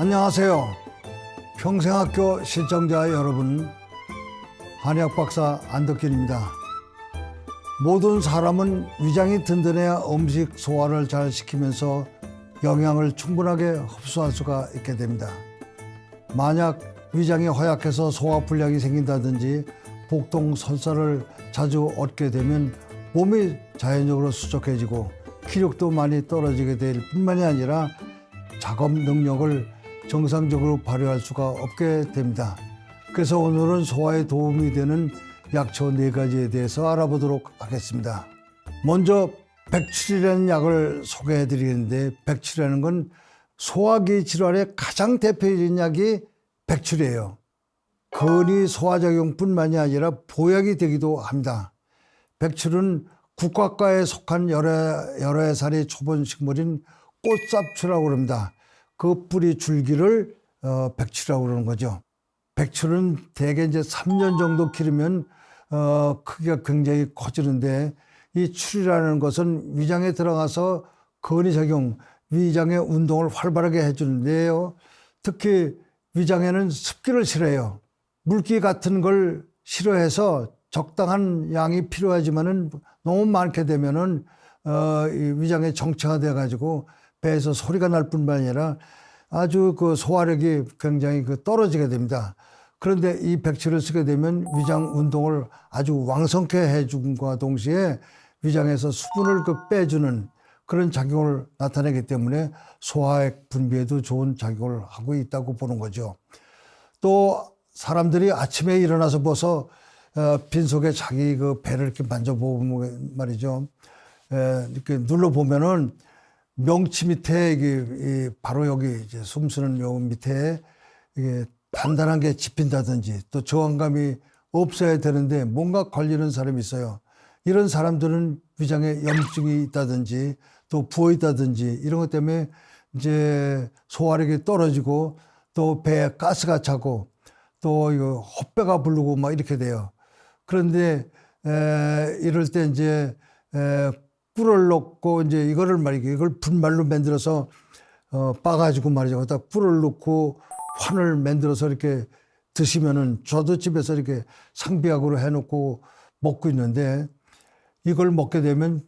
안녕하세요. 평생학교 시청자 여러분, 한의학 박사 안덕길입니다. 모든 사람은 위장이 든든해야 음식 소화를 잘 시키면서 영양을 충분하게 흡수할 수가 있게 됩니다. 만약 위장이 허약해서 소화 불량이 생긴다든지 복통, 설사를 자주 얻게 되면 몸이 자연적으로 수척해지고 기력도 많이 떨어지게 될 뿐만이 아니라 작업 능력을 정상적으로 발휘할 수가 없게 됩니다. 그래서 오늘은 소화에 도움이 되는 약초 네 가지에 대해서 알아보도록 하겠습니다. 먼저 백출이라는 약을 소개해 드리겠는데 백출이라는 건 소화기 질환의 가장 대표적인 약이 백출이에요. 근이 소화작용뿐만이 아니라 보약이 되기도 합니다. 백출은 국화과에 속한 해살의 초본 식물인 꽃삽추라고 그럽니다. 그 뿌리 줄기를 어, 백추라고 그러는 거죠. 백추는 대개 이제 3년 정도 기르면 어, 크기가 굉장히 커지는데 이 출이라는 것은 위장에 들어가서 근이 작용, 위장의 운동을 활발하게 해주는데요. 특히 위장에는 습기를 싫어해요. 물기 같은 걸 싫어해서 적당한 양이 필요하지만은 너무 많게 되면은 어, 이 위장에 정체가 돼가지고 배에서 소리가 날 뿐만 아니라 아주 그 소화력이 굉장히 그 떨어지게 됩니다. 그런데 이 백치를 쓰게 되면 위장 운동을 아주 왕성케 해준과 동시에 위장에서 수분을 그 빼주는 그런 작용을 나타내기 때문에 소화액 분비에도 좋은 작용을 하고 있다고 보는 거죠. 또 사람들이 아침에 일어나서 벌써 어, 빈속에 자기 그 배를 이렇게 만져보면 말이죠. 에, 이렇게 눌러보면은 명치 밑에 이게 이 바로 여기 이제 숨쉬는 요 밑에 이게 단단한 게 집힌다든지 또 저항감이 없어야 되는데 뭔가 걸리는 사람이 있어요. 이런 사람들은 위장에 염증이 있다든지 또 부어 있다든지 이런 것 때문에 이제 소화력이 떨어지고 또 배에 가스가 차고 또 이거 헛배가 부르고 막 이렇게 돼요. 그런데 에, 이럴 때 이제 에, 꿀을 넣고 이제 이거를 말이죠. 이걸 분말로 만들어서 어, 빻아가지고 말이죠. 거기다 꿀을 넣고 환을 만들어서 이렇게 드시면은 저도 집에서 이렇게 상비약으로 해놓고 먹고 있는데 이걸 먹게 되면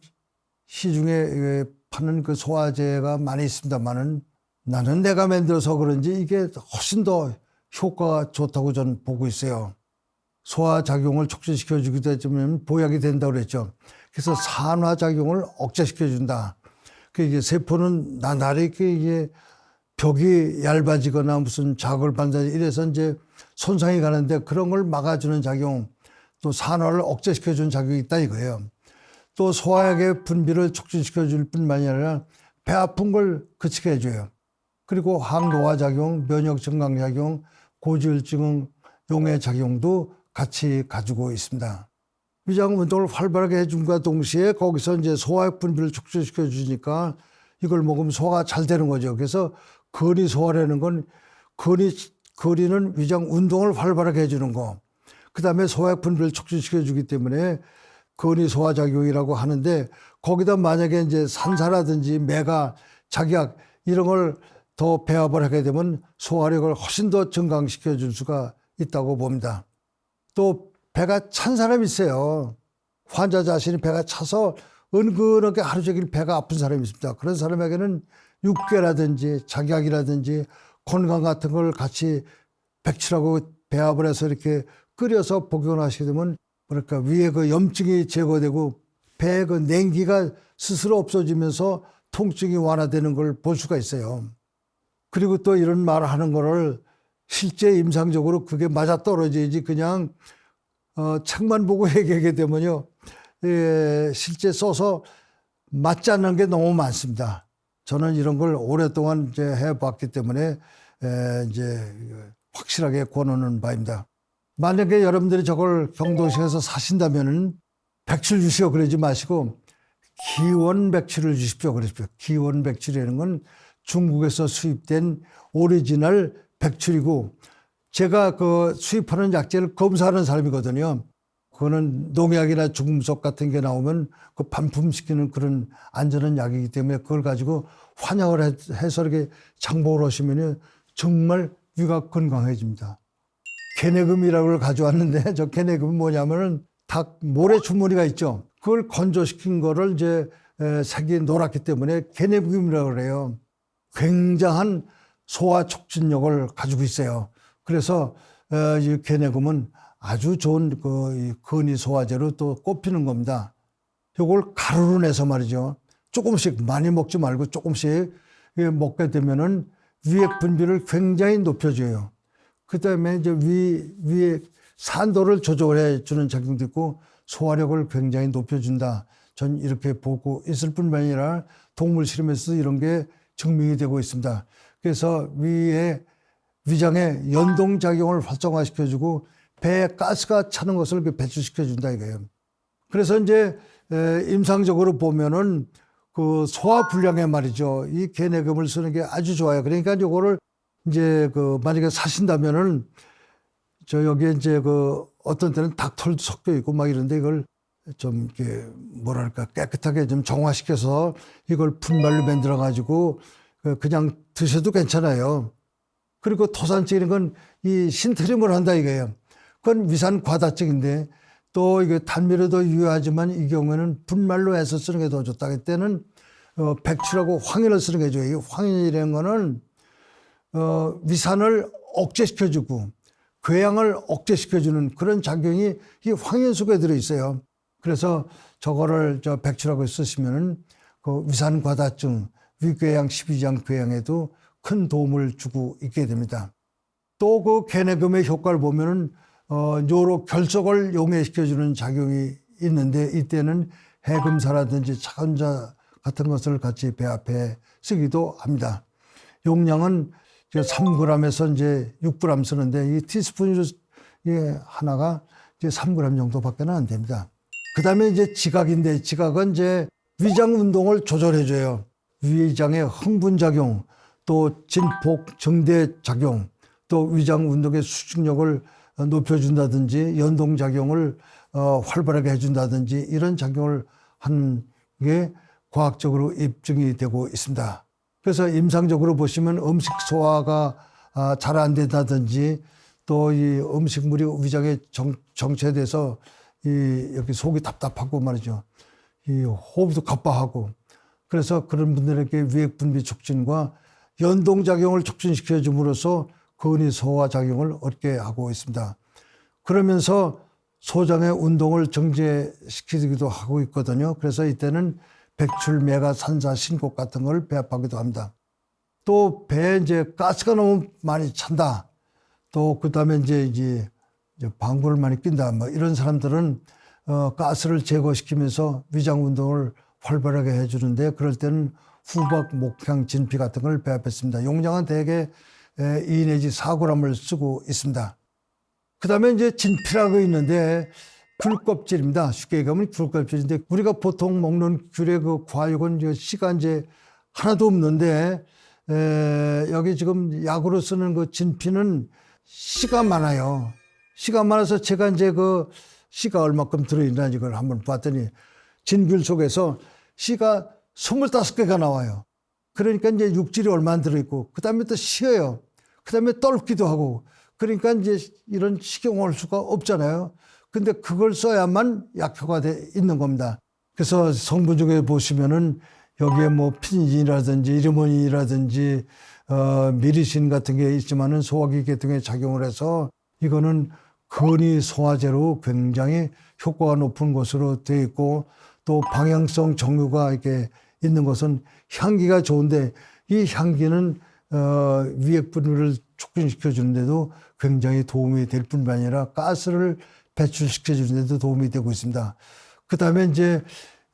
시중에 에, 파는 그 소화제가 많이 있습니다만은 나는 내가 만들어서 그런지 이게 훨씬 더 효과가 좋다고 저는 보고 있어요. 소화 작용을 촉진시켜 주기도 되면 보약이 된다고 그랬죠. 그래서 산화 작용을 억제시켜 준다. 그 이게 세포는 나날이 그 이게 벽이 얇아지거나 무슨 자극을 받는다 이래서 이제 손상이 가는데 그런 걸 막아주는 작용 또 산화를 억제시켜 주는 작용이 있다 이거예요. 또 소화액의 분비를 촉진시켜 줄 뿐만이 아니라 배 아픈 걸 그치게 해줘요. 그리고 항노화 작용, 면역 증강 작용, 고지혈증 용해 작용도 같이 가지고 있습니다. 위장 운동을 활발하게 해준과 동시에 거기서 이제 소화액 분비를 촉진시켜 주니까 이걸 먹으면 소화가 잘 되는 거죠. 그래서 거리 소화라는 건 거리 거리는 위장 운동을 활발하게 해주는 거. 그 다음에 소화액 분비를 촉진시켜 주기 때문에 근위 소화 작용이라고 하는데 거기다 만약에 이제 산사라든지 메가, 작약 이런 걸 더 배합을 하게 되면 소화력을 훨씬 더 증강시켜 줄 수가 있다고 봅니다. 또 배가 찬 사람이 있어요. 환자 자신이 배가 차서 은근하게 하루 종일 배가 아픈 사람이 있습니다. 그런 사람에게는 육개라든지 작약이라든지 건강 같은 걸 같이 백칠하고 배합을 해서 이렇게 끓여서 복용을 하시게 되면 뭐랄까 위에 그 염증이 제거되고 배의 그 냉기가 스스로 없어지면서 통증이 완화되는 걸 볼 수가 있어요. 그리고 또 이런 말을 하는 거를 실제 임상적으로 그게 맞아 떨어지지 그냥 어, 책만 보고 얘기하게 되면요. 예, 실제 써서 맞지 않는 게 너무 많습니다. 저는 이런 걸 오랫동안 이제 해봤기 때문에 에, 이제 확실하게 권하는 바입니다. 만약에 여러분들이 저걸 경동시에서 사신다면은 백칠 주시오 그러지 마시고 기원 백칠을 주십시오 그러십시오. 기원 백칠이라는 건 중국에서 수입된 오리지널 백출이고 제가 그 수입하는 약재를 검사하는 사람이거든요. 그거는 농약이나 중금속 같은 게 나오면 그 반품시키는 그런 안전한 약이기 때문에 그걸 가지고 환약을 해- 해서 이렇게 장복을 하시면은 정말 위가 건강해집니다. 개내금이라고 를 가져왔는데 저 개내금은 뭐냐면은 닭 모래 주머니가 있죠. 그걸 건조시킨 거를 이제 에, 색이 노랗기 때문에 개내금이라고 그래요. 굉장한 소화 촉진력을 가지고 있어요. 그래서 어, 이 개내금은 아주 좋은 그이 근위 소화제로 또 꼽히는 겁니다. 이걸 가루로 내서 말이죠. 조금씩 많이 먹지 말고 조금씩 예, 먹게 되면은 위액 분비를 굉장히 높여줘요. 그 다음에 이제 위, 위에 산도를 조절해 주는 작용도 있고 소화력을 굉장히 높여준다. 전 이렇게 보고 있을 뿐만 아니라 동물 실험에서 이런 게 증명이 되고 있습니다. 그래서 위에 위장의 연동작용을 활성화시켜주고 배에 가스가 차는 것을 그 배출시켜준다 이거예요. 그래서 이제 에, 임상적으로 보면은 그 소화 불량에 말이죠. 이 개내금을 쓰는 게 아주 좋아요. 그러니까 이거를 이제 그 만약에 사신다면은 저 여기에 이제 그 어떤 때는 닭털도 섞여 있고 막 이런데 이걸 좀 이렇게 뭐랄까 깨끗하게 좀 정화시켜서 이걸 분말로 만들어 가지고 그 그냥 드셔도 괜찮아요. 그리고 토산증 이런 건이 신트림을 한다 이거예요. 그건 위산 과다증인데 또 이게 단미로도 유효하지만 이 경우에는 분말로 해서 쓰는 게 더 좋다. 그때는 어, 백출하고 황인을 쓰는 게 좋아요. 이 황인이라는 거는 어, 위산을 억제시켜주고 궤양을 억제시켜주는 그런 작용이 이 황인 속에 들어 있어요. 그래서 저거를 저 백출하고 쓰시면은 그 위산 과다증, 위궤양, 십이장 궤양에도 큰 도움을 주고 있게 됩니다. 또 그 개내금의 효과를 보면은 어, 뇨로 결석을 용해시켜주는 작용이 있는데 이때는 해금사라든지 차근자 같은 것을 같이 배 앞에 쓰기도 합니다. 용량은 3g에서 이제 6g 쓰는데 이 티스푼으로 예, 하나가 이제 3g 정도밖에 안 됩니다. 그 다음에 이제 지각인데 지각은 이제 위장 운동을 조절해줘요. 위장의 흥분작용, 또 진폭 정대 작용, 또 위장 운동의 수직력을 높여준다든지 연동 작용을 어, 활발하게 해준다든지 이런 작용을 하는 게 과학적으로 입증이 되고 있습니다. 그래서 임상적으로 보시면 음식 소화가 아, 잘 안 된다든지 또 이 음식물이 위장에 정, 정체돼서 이 여기 속이 답답하고 말이죠. 이 호흡도 가빠하고 그래서 그런 분들에게 위액 분비 촉진과 연동작용을 촉진시켜 줌으로써 근위 소화 작용을 얻게 하고 있습니다. 그러면서 소장의 운동을 정제시키기도 하고 있거든요. 그래서 이때는 백출, 메가, 산사, 신곡 같은 걸 배합하기도 합니다. 또 배에 이제 가스가 너무 많이 찬다. 또 그다음에 이제 이제 방구를 많이 낀다. 뭐 이런 사람들은 어, 가스를 제거시키면서 위장 운동을 활발하게 해주는데 그럴 때는 후박, 목향, 진피 같은 걸 배합했습니다. 용량은 대개 2 내지 4g을 쓰고 있습니다. 그 다음에 이제 진피라고 있는데 귤껍질입니다. 쉽게 얘기하면 귤껍질인데 우리가 보통 먹는 귤의 그 과육은 이제 하나도 없는데 에, 여기 지금 약으로 쓰는 그 진피는 씨가 많아요. 씨가 많아서 제가 이제 그 씨가 얼마큼 들어있나 이걸 한번 봤더니 진귤 속에서 씨가 25개가 나와요. 그러니까 이제 육질이 얼마 안 들어있고, 그 다음에 또 쉬어요. 그 다음에 떨기도 하고, 그러니까 이제 이런 식용을 할 수가 없잖아요. 근데 그걸 써야만 약효가 돼 있는 겁니다. 그래서 성분 중에 보시면은 여기에 뭐 피니진이라든지 이르모닌이라든지 어, 미리신 같은 게 있지만은 소화기 계통에 작용을 해서 이거는 근위 소화제로 굉장히 효과가 높은 것으로 되어 있고 또 방향성 정류가 이렇게 있는 것은 향기가 좋은데 이 향기는 어, 위액 분비를 촉진시켜 주는데도 굉장히 도움이 될 뿐만 아니라 가스를 배출시켜 주는데도 도움이 되고 있습니다. 그 다음에 이제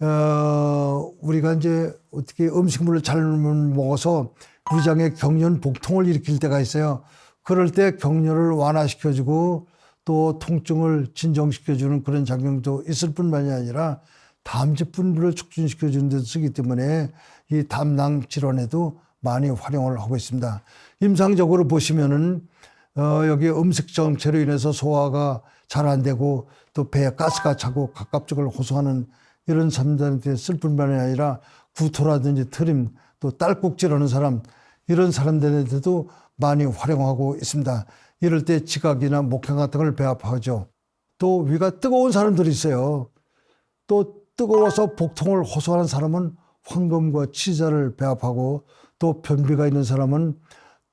어, 우리가 이제 어떻게 음식물을 잘 먹어서 위장에 경련 복통을 일으킬 때가 있어요. 그럴 때 경련을 완화시켜주고 또 통증을 진정시켜주는 그런 작용도 있을 뿐만이 아니라 담즙 분비를 촉진시켜 주는 데 쓰기 때문에 이 담낭 질환에도 많이 활용을 하고 있습니다. 임상적으로 보시면은 어, 여기 음식 정체로 인해서 소화가 잘 안 되고 또 배에 가스가 차고 각갑적을 호소하는 이런 사람들한테 쓸 뿐만이 아니라 구토라든지 트림 또 딸꾹질 하는 사람 이런 사람들한테도 많이 활용하고 있습니다. 이럴 때 지각이나 목형 같은 걸 배합하죠. 또 위가 뜨거운 사람들이 있어요. 또 뜨거워서 복통을 호소하는 사람은 황금과 치자를 배합하고 또 변비가 있는 사람은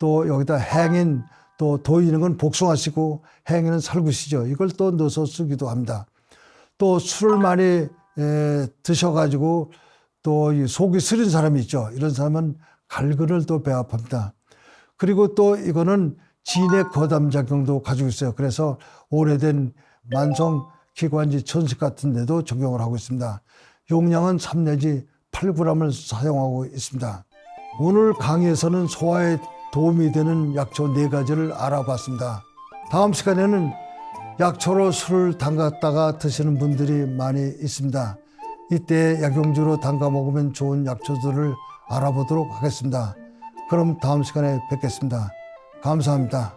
또 여기다 행인 또 도이는 건 복숭아씨고 행인은 살구시죠. 이걸 또 넣어서 쓰기도 합니다. 또 술을 많이 에, 드셔가지고 또 이 속이 쓰린 사람이 있죠. 이런 사람은 갈근을 또 배합합니다. 그리고 또 이거는 진액 거담 작용도 가지고 있어요. 그래서 오래된 만성 기관지 천식 같은 데도 적용을 하고 있습니다. 용량은 3 내지 8g을 사용하고 있습니다. 오늘 강의에서는 소화에 도움이 되는 약초 네 가지를 알아봤습니다. 다음 시간에는 약초로 술을 담갔다가 드시는 분들이 많이 있습니다. 이때 약용주로 담가 먹으면 좋은 약초들을 알아보도록 하겠습니다. 그럼 다음 시간에 뵙겠습니다. 감사합니다.